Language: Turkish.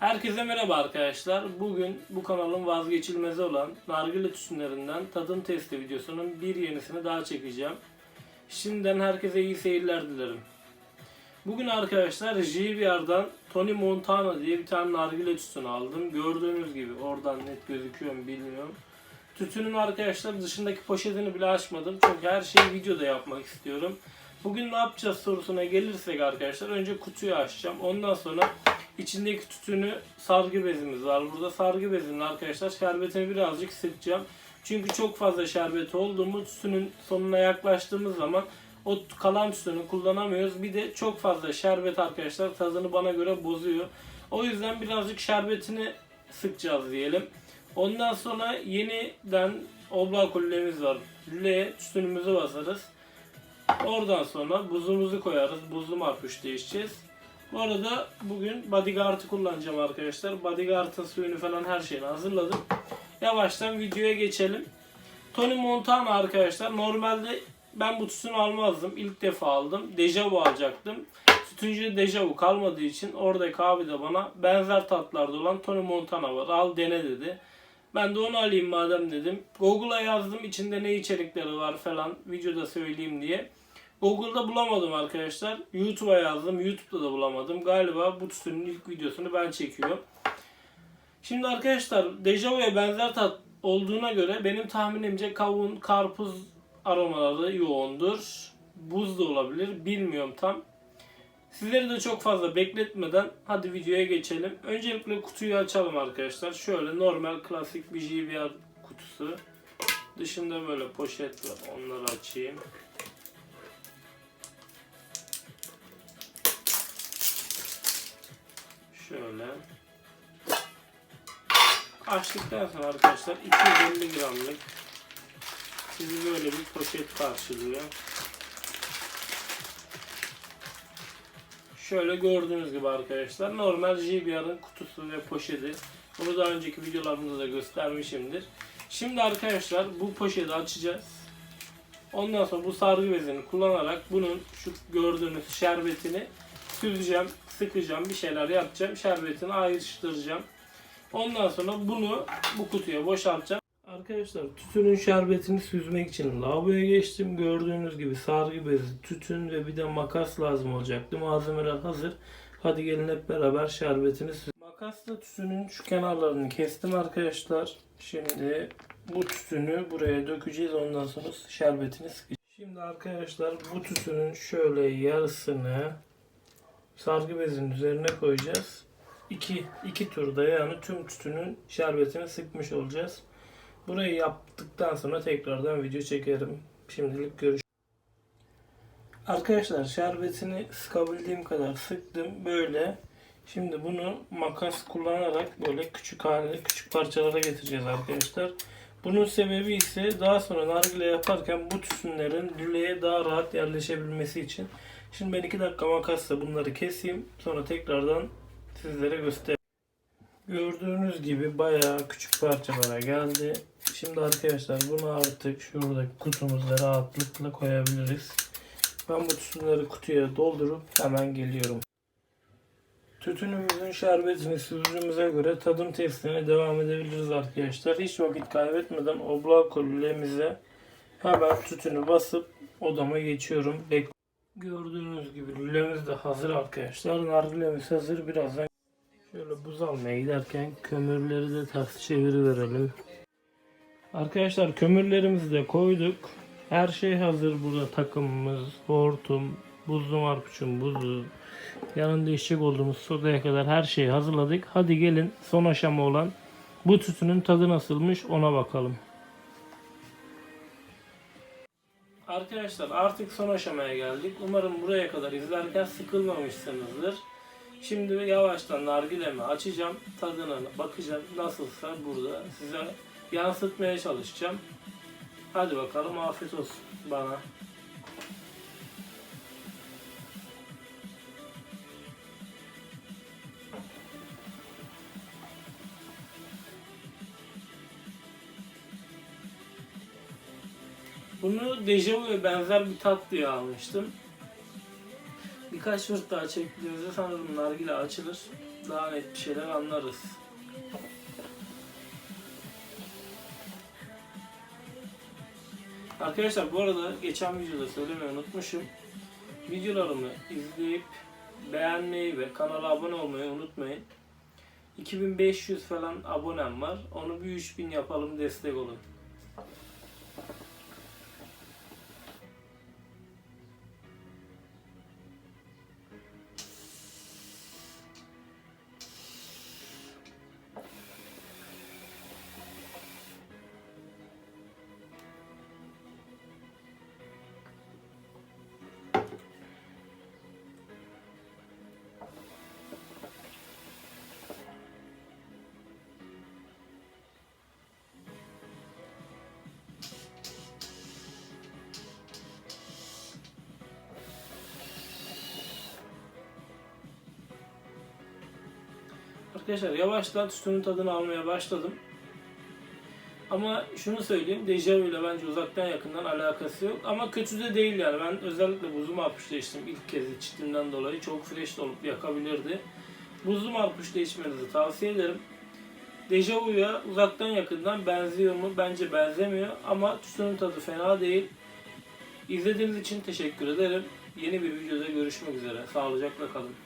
Herkese merhaba arkadaşlar. Bugün bu kanalın vazgeçilmezi olan nargile tütünlerinden tadım testi videosunun bir yenisini daha çekeceğim. Şimdiden herkese iyi seyirler dilerim. Bugün arkadaşlar JBR'dan Tony Montana diye bir tane nargile tütünü aldım. Gördüğünüz gibi oradan net gözüküyor mu bilmiyorum. Tütünün arkadaşlar dışındaki poşetini bile açmadım. Çünkü her şeyi videoda yapmak istiyorum. Bugün ne yapacağız sorusuna gelirsek arkadaşlar önce kutuyu açacağım. Ondan sonra içindeki tütünü sargı bezimiz var. Burada sargı bezinin arkadaşlar şerbetini birazcık sıkacağım. Çünkü çok fazla şerbet oldu tütünün sonuna yaklaştığımız zaman o kalan tütünü kullanamıyoruz. Bir de çok fazla şerbet arkadaşlar tadını bana göre bozuyor. O yüzden birazcık şerbetini sıkacağız diyelim. Ondan sonra yeniden oblak kulemiz var. Lüleye tütünümüzü basarız. Oradan sonra buzumuzu koyarız. Buzlu marpuç değişeceğiz. Bu arada bugün bodyguard'ı kullanacağım arkadaşlar. Bodyguard'ın suyunu falan her şeyini hazırladım. Yavaştan videoya geçelim. Tony Montana arkadaşlar. Normalde ben bu tütünü almazdım. İlk defa aldım. Dejavu alacaktım. Tütüncü dejavu kalmadığı için oradaki abi de bana benzer tatlarda olan Tony Montana var. Al dene dedi. Ben de onu alayım madem dedim. Google'a yazdım içinde ne içerikleri var falan videoda söyleyeyim diye. Google'da bulamadım arkadaşlar. YouTube'a yazdım. YouTube'da da bulamadım. Galiba bu tütünün ilk videosunu ben çekiyorum. Şimdi arkadaşlar Dejavu'ya benzer tat olduğuna göre benim tahminimce kavun, karpuz aromaları yoğundur. Buz da olabilir. Bilmiyorum tam. Sizleri de çok fazla bekletmeden hadi videoya geçelim. Öncelikle kutuyu açalım arkadaşlar. Şöyle normal klasik bir JBR kutusu. Dışında böyle poşet var. Onları açayım. Şöyle. Açtıktan sonra arkadaşlar 250 gramlık sizi böyle bir poşet karşılıyor. Şöyle gördüğünüz gibi arkadaşlar normal JBR'ın kutusu ve poşeti. Bunu daha önceki videolarımızda da göstermişimdir. Şimdi arkadaşlar bu poşeti açacağız. Ondan sonra bu sargı bezini kullanarak bunun şu gördüğünüz şerbetini süzeceğim, sıkacağım, bir şeyler yapacağım. Şerbetini ayrıştıracağım. Ondan sonra bunu bu kutuya boşaltacağım. Arkadaşlar tütünün şerbetini süzmek için lavaboya geçtim. Gördüğünüz gibi sargı bezi, tütün ve bir de makas lazım olacaktı. Malzemeler hazır. Hadi gelin hep beraber şerbetini süz. Makasla tütünün şu kenarlarını kestim arkadaşlar. Şimdi bu tütünü buraya dökeceğiz. Ondan sonra şerbetini sıkacağız. Şimdi arkadaşlar bu tütünün şöyle yarısını sargı bezinin üzerine koyacağız. İki, iki turda yani tüm tütünün şerbetini sıkmış olacağız. Burayı yaptıktan sonra tekrardan video çekerim. Şimdilik görüş. Arkadaşlar şerbetini sıkabildiğim kadar sıktım. Böyle. Şimdi bunu makas kullanarak böyle küçük hale, küçük parçalara getireceğiz arkadaşlar. Bunun sebebi ise daha sonra nargile yaparken bu tütünlerin lüleye daha rahat yerleşebilmesi için. Şimdi ben 2 dakika makasla bunları keseyim. Sonra tekrardan sizlere göstereyim. Gördüğünüz gibi bayağı küçük parçalara geldi. Şimdi arkadaşlar bunu artık şuradaki kutumuza rahatlıkla koyabiliriz. Ben bu tütünleri kutuya doldurup hemen geliyorum. Tütünümüzün şerbetini süzdüğümüze göre tadım testine devam edebiliriz arkadaşlar. Hiç vakit kaybetmeden oblak lülemize hemen tütünü basıp odama geçiyorum. Bek Gördüğünüz gibi lülemiz de hazır arkadaşlar. Nargilemiz hazır. Birazdan şöyle buz almaya giderken kömürleri de ters çeviriverelim. Arkadaşlar kömürlerimizi de koyduk. Her şey hazır burada takımımız, hortum, buzlu marpuçun buzu, yanında içecek olduğumuz sodaya kadar her şeyi hazırladık. Hadi gelin son aşama olan bu tütünün tadı nasılmış ona bakalım. Arkadaşlar artık son aşamaya geldik. Umarım buraya kadar izlerken sıkılmamışsınızdır. Şimdi yavaştan nargilemi açacağım. Tadına bakacağım. Nasılsa burada size yansıtmaya çalışacağım. Hadi bakalım afiyet olsun bana. Bunu dejavu ve benzer bir tat diye almıştım. Birkaç fırt daha çektiğimizde sanırım nargile açılır. daha net bir şeyler anlarız. Arkadaşlar bu arada geçen videoda söylemeyi unutmuşum. Videolarımı izleyip beğenmeyi ve kanala abone olmayı unutmayın. 2500 falan abonem var. Onu bir 3000 yapalım destek olun. Arkadaşlar yavaştan tütünün tadını almaya başladım. Ama şunu söyleyeyim, dejavu ile bence uzaktan yakından alakası yok. Ama kötü de değil yani. Ben özellikle buzlu marpuşta içtim ilk kez içtiğimden dolayı. Çok fresh olup yakabilirdi. Buzlu marpuşta içmenizi tavsiye ederim. Dejavu'ya uzaktan yakından benziyor mu? Bence benzemiyor. Ama tütünün tadı fena değil. İzlediğiniz için teşekkür ederim. Yeni bir videoda görüşmek üzere. Sağlıcakla kalın.